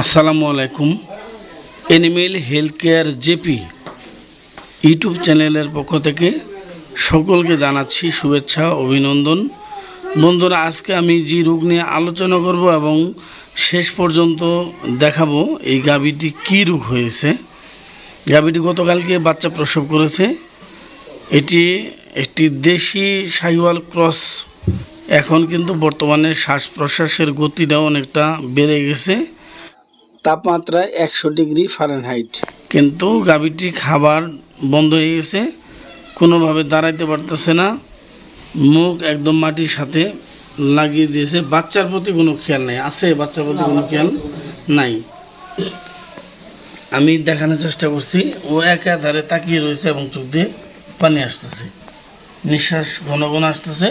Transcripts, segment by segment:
আসসালামু আলাইকুম animal health care JP YouTube চ্যানেলের পক্ষ থেকে সকলকে জানাচ্ছি শুভেচ্ছা, অভিনন্দন। বন্ধুরা, আজকে আমি যে রোগ নিয়ে আলোচনা করব এবং শেষ পর্যন্ত দেখাবো এই গাভীটি কী রোগ হয়েছে। গাভীটি গতকালকে বাচ্চা প্রসব করেছে। এটি একটি দেশি সাহিওয়াল ক্রস। এখন কিন্তু বর্তমানে শ্বাস প্রশ্বাসের গতিটা অনেকটা বেড়ে গেছে। তাপমাত্রা একশো ডিগ্রি ফারেনহাইট। কিন্তু গাভীটি খাবার বন্ধ হয়ে গেছে, কোনোভাবে দাঁড়াইতে পারতেছে না। মুখ একদম মাটির সাথে লাগিয়ে দিয়েছে। বাচ্চার প্রতি কোনো খেয়াল নাই, আছে বাচ্চার প্রতি কোনো খেয়াল নাই। আমি দেখানোর চেষ্টা করছি, ও একা ধারে তাকিয়ে রয়েছে এবং চোখ দিয়ে পানি আসতেছে। নিঃশ্বাস ঘন ঘন আসতেছে।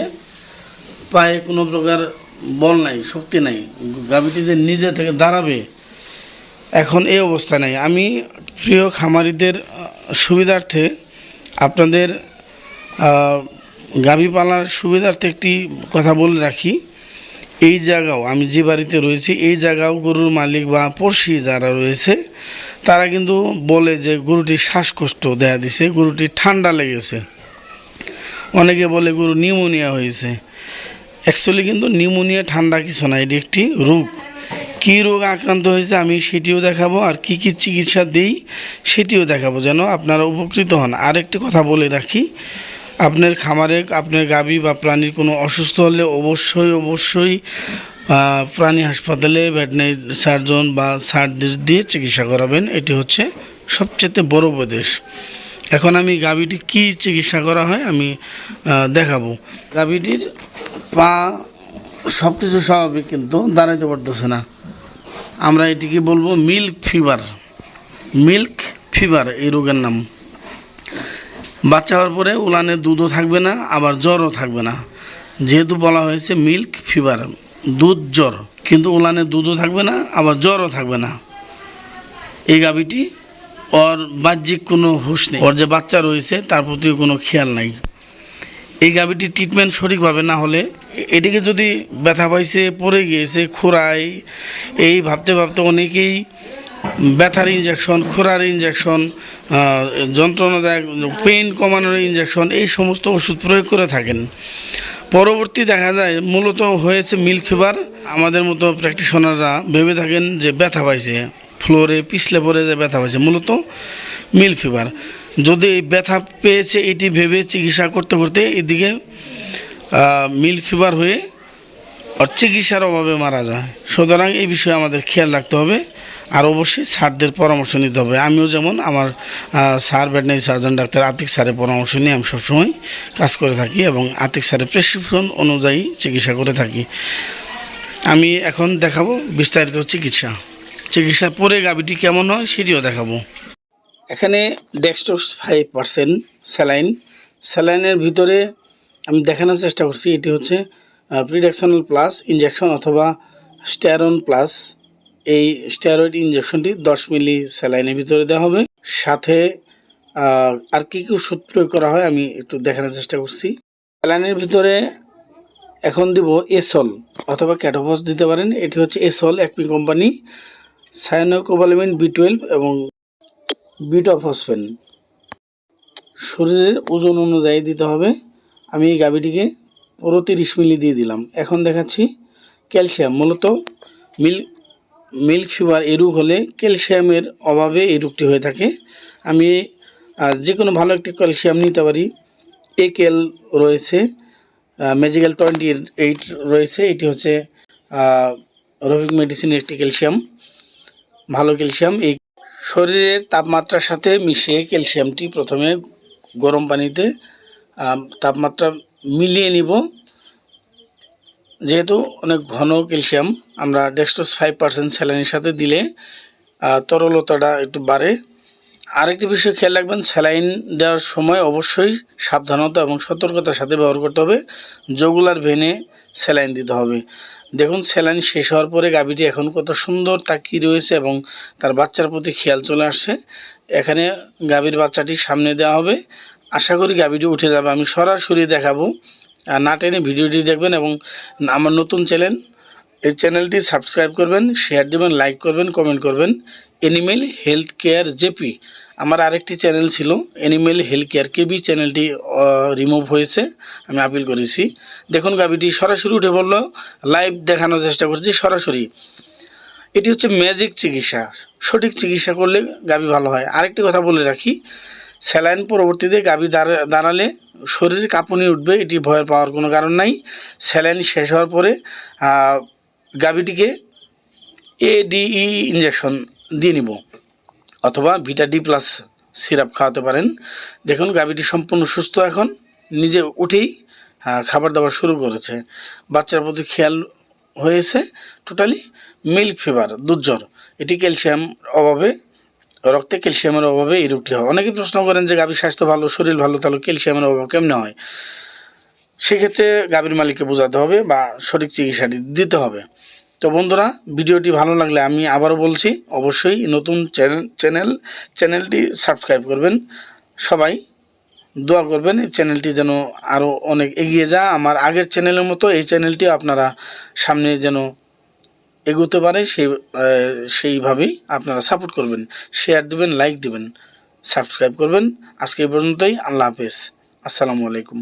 পায়ে কোনো প্রকার বল নাই, শক্তি নাই। গাভীটি যে নিজে থেকে দাঁড়াবে এখন এই অবস্থা নাই। আমি প্রিয় খামারিদের সুবিধার্থে আপনাদের গাভী পালার সুবিধার্থে একটি কথা বলে রাখি। এই জায়গাও, আমি যে বাড়িতে রয়েছি, এই জায়গাও গরুর মালিক বা পড়শি যারা রয়েছে, তারা কিন্তু বলে যে গরুটি শ্বাসকষ্ট দেখা দিছে, গরুটি ঠান্ডা লেগেছে। অনেকে বলে গরু নিউমোনিয়া হয়েছে। অ্যাকচুয়ালি কিন্তু নিউমোনিয়া ঠান্ডা কিছু না, এটি একটি রোগ। কী রোগ আক্রান্ত হয়েছে আমি সেটিও দেখাবো আর কি কি চিকিৎসা দিই সেটিও দেখাবো যেন আপনারা উপকৃত হন। আর একটি কথা বলে রাখি, আপনার খামারে আপনার গাভী বা প্রাণীর কোনো অসুস্থ হলে অবশ্যই অবশ্যই প্রাণী হাসপাতালে ভেটেনারি সার্জন বা সার্জন দিয়ে চিকিৎসা করাবেন। এটি হচ্ছে সবচেয়ে বড় উপদেশ। এখন আমি গাভীটি কি চিকিৎসা করা হয় আমি দেখাবো। গাভীটির পা সব কিছু স্বাভাবিক কিন্তু দাঁড়াইতে পারতেছে না। আমরা এটিকে বলব মিল্ক ফিভার মিল্ক ফিভার এই রোগের নাম। বাচ্চা হওয়ার পরে উলানে দুধও থাকবে না, আবার জ্বরও থাকবে না। যেহেতু বলা হয়েছে মিল্ক ফিভার দুধ জ্বর। কিন্তু উলানে দুধও থাকবে না, আবার জ্বরও থাকবে না। এই গাভীটি ওর বাহ্যিক কোনো হুঁশ নেই। ওর যে বাচ্চা রয়েছে, তার প্রতিও কোনো খেয়াল নাই। এই গাভীটির ট্রিটমেন্ট সঠিকভাবে না হলে এ- এদিকে যদি ব্যথা পাইছে, পড়ে গিয়েছে খোরাই এই ভাবতে ভাবতে অনেকেই ব্যথার ইঞ্জেকশন খোরার ইঞ্জেকশন যন্ত্রণাদায়ক পেন কমানোর ইঞ্জেকশন এই সমস্ত ওষুধ প্রয়োগ করে থাকেন। পরবর্তী দেখা যায়, মূলত হয়েছে মিল্ক ফিভার আমাদের মতো প্র্যাকটিশনাররা ভেবে থাকেন যে ব্যথা পাইছে ফ্লোরে পিছলে পড়ে যে ব্যথা পাইছে। মূলত মিল্ক ফিভার। যদি ব্যথা পেয়েছে, এটি ভেবে চিকিৎসা করতে করতে এদিকে মিল ফিভার হয়ে চিকিৎসার অভাবে মারা যায়। সুতরাং এই বিষয়ে আমাদের খেয়াল রাখতে হবে আর অবশ্যই স্যারদের পরামর্শ নিতে হবে। আমিও যেমন আমার sir, veterinary surgeon, doctor Atik স্যারের পরামর্শ নিয়ে আমি সবসময় কাজ করে থাকি এবং আতিক স্যারের প্রেসক্রিপশন অনুযায়ী চিকিৎসা করে থাকি। আমি এখন দেখাবো বিস্তারিত চিকিৎসা। চিকিৎসার পরে গাভীটি কেমন হয়, সেটিও দেখাবো। এখানে ডেক্সটোস ফাইভ পার্সেন্ট স্যালাইন। স্যালাইনের ভিতরে আমি দেখানোর চেষ্টা করছি, এটি হচ্ছে প্রিডাকশনাল প্লাস ইঞ্জেকশন অথবা স্টেরন প্লাস এই স্টেরয়েড ইঞ্জেকশনটি দশ মিলি স্যালাইনের ভিতরে দেওয়া হবে। সাথে আর কী কী ওষুধ প্রয়োগ করা হয় আমি একটু দেখানোর চেষ্টা করছি। স্যালাইনের ভিতরে এখন দিব এসল অথবা ক্যাটোফস দিতে পারেন। এটি হচ্ছে এসল একপি কোম্পানি সায়ানোকোবালামিন বি টুয়েলভ এবং বিটফসফেন শরীরের ওজন অনুযায়ী দিতে হবে। আমি এই গাভীটিকে পুরো তিরিশ মিলি দিয়ে দিলাম। এখন দেখাচ্ছি ক্যালসিয়াম। মূলত মিল্ক মিল্ক ফিভার এই রোগ হলে ক্যালসিয়ামের অভাবে এই রোগটি হয়ে থাকে। আমি যে কোনো ভালো একটি ক্যালসিয়াম নিতে পারি। একেল রয়েছে ম্যাজিক্যাল টোয়েন্টি এইট রয়েছে। এটি হচ্ছে রবিক মেডিসিনের একটি ক্যালসিয়াম। ভালো ক্যালসিয়াম। এই শরীরের তাপমাত্রার সাথে মিশিয়ে ক্যালসিয়ামটি প্রথমে গরম পানিতে তাপমাত্রা মিলিয়ে নিব। যেহেতু অনেক ঘন ক্যালসিয়াম, আমরা ডেক্সটোস ফাইভ পার্সেন্ট স্যালাইনের সাথে দিলে তরলতাটা একটু বাড়ে। আরেকটি বিষয় খেয়াল রাখবেন, স্যালাইন দেওয়ার সময় অবশ্যই সাবধানতা এবং সতর্কতার সাথে ব্যবহার করতে হবে। জগুলার ভেনে স্যালাইন দিতে হবে। দেখুন, স্যালাইন শেষ হওয়ার পরে গাভীটি এখন কত সুন্দর তাকিয়ে রয়েছে এবং তার বাচ্চার প্রতি খেয়াল চলে আসছে। এখানে গাভীর বাচ্চাটি সামনে দেওয়া হবে। আশা করি গাভীটি উঠে যাবে। আমি সরাসরি দেখাবো। আর না টেনে ভিডিওটি দেখবেন এবং আমার নতুন চ্যানেল, এই চ্যানেলটি সাবস্ক্রাইব করবেন, শেয়ার দেবেন, লাইক করবেন, কমেন্ট করবেন। Animal health care JP. আমার আরেকটি চ্যানেল ছিল এনিমেল হেলথ কেয়ার কেবি চ্যানেলটি রিমুভ হয়েছে, আমি আপিল করেছি। দেখুন গাবিটি সরাসরি উঠে বলল লাইভ দেখানোর চেষ্টা করছি সরাসরি। এটি হচ্ছে ম্যাজিক চিকিৎসা, সঠিক চিকিৎসা করলে গাবি ভালো হয়। আরেকটি কথা বলে রাখি স্যালাইন পরবর্তীতে গাবি দাঁড়া- দাঁড়ালে শরীরে কাঁপুনি উঠবে, এটি ভয়ের পাওয়ার কোনো কারণ নাই। স্যালাইন শেষ হওয়ার পরে গাবিটিকে এডিই ইঞ্জেকশন দিয়ে নিব। অথবা ভিটা ডি প্লাস সিরাপ খাওয়াতে পারেন। দেখুন, গাভীটি সম্পূর্ণ সুস্থ এখন। নিজে উঠেই খাবার দাবার শুরু করেছে। বাচ্চার প্রতি খেয়াল হয়েছে টোটালি মিল্ক ফিভার দুর্জ্বর এটি ক্যালসিয়াম অভাবে, রক্তে ক্যালসিয়ামের অভাবে এই রোগটি হয়। অনেকে প্রশ্ন করেন যে, গাভীর স্বাস্থ্য ভালো, শরীর ভালো, তাহলে ক্যালসিয়ামের অভাব কেমনে হয়? সেক্ষেত্রে গাভীর মালিককে বোঝাতে হবে বা সঠিক চিকিৎসাটি দিতে হবে। তো বন্ধুরা, ভিডিওটি ভালো লাগলে আমি আবারও বলছি, অবশ্যই নতুন চ্যানেল চ্যানেল, চ্যানেলটি সাবস্ক্রাইব করবেন। সবাই দোয়া করবেন এই চ্যানেলটি যেন আরও অনেক এগিয়ে যা। আমার আগের চ্যানেলের মতো এই চ্যানেলটি আপনারা সামনে যেন এগোতে পারে, সেই সেইভাবেই আপনারা সাপোর্ট করবেন। শেয়ার দিবেন, লাইক দিবেন, সাবস্ক্রাইব করবেন। আজকে এই পর্যন্তই, আল্লাহ হাফেজ। আসসালামু আলাইকুম।